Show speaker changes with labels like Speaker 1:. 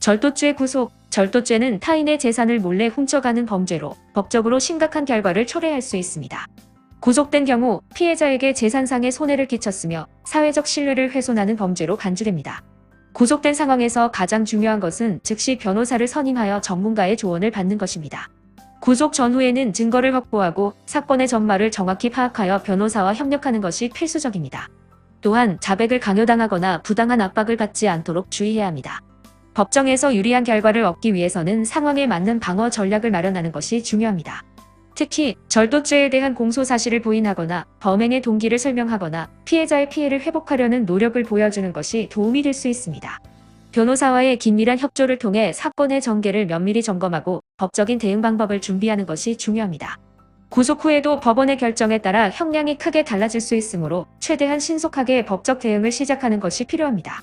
Speaker 1: 절도죄 구속 절도죄는 타인의 재산을 몰래 훔쳐가는 범죄로 법적으로 심각한 결과를 초래할 수 있습니다. 구속된 경우 피해자에게 재산상의 손해를 끼쳤으며 사회적 신뢰를 훼손하는 범죄로 간주됩니다. 구속된 상황에서 가장 중요한 것은 즉시 변호사를 선임하여 전문가의 조언을 받는 것입니다. 구속 전후에는 증거를 확보하고 사건의 전말을 정확히 파악하여 변호사와 협력하는 것이 필수적입니다. 또한 자백을 강요당하거나 부당한 압박을 받지 않도록 주의해야 합니다. 법정에서 유리한 결과를 얻기 위해서는 상황에 맞는 방어 전략을 마련하는 것이 중요합니다. 특히 절도죄에 대한 공소 사실을 부인하거나 범행의 동기를 설명하거나 피해자의 피해를 회복하려는 노력을 보여주는 것이 도움이 될 수 있습니다. 변호사와의 긴밀한 협조를 통해 사건의 전개를 면밀히 점검하고 법적인 대응 방법을 준비하는 것이 중요합니다. 구속 후에도 법원의 결정에 따라 형량이 크게 달라질 수 있으므로 최대한 신속하게 법적 대응을 시작하는 것이 필요합니다.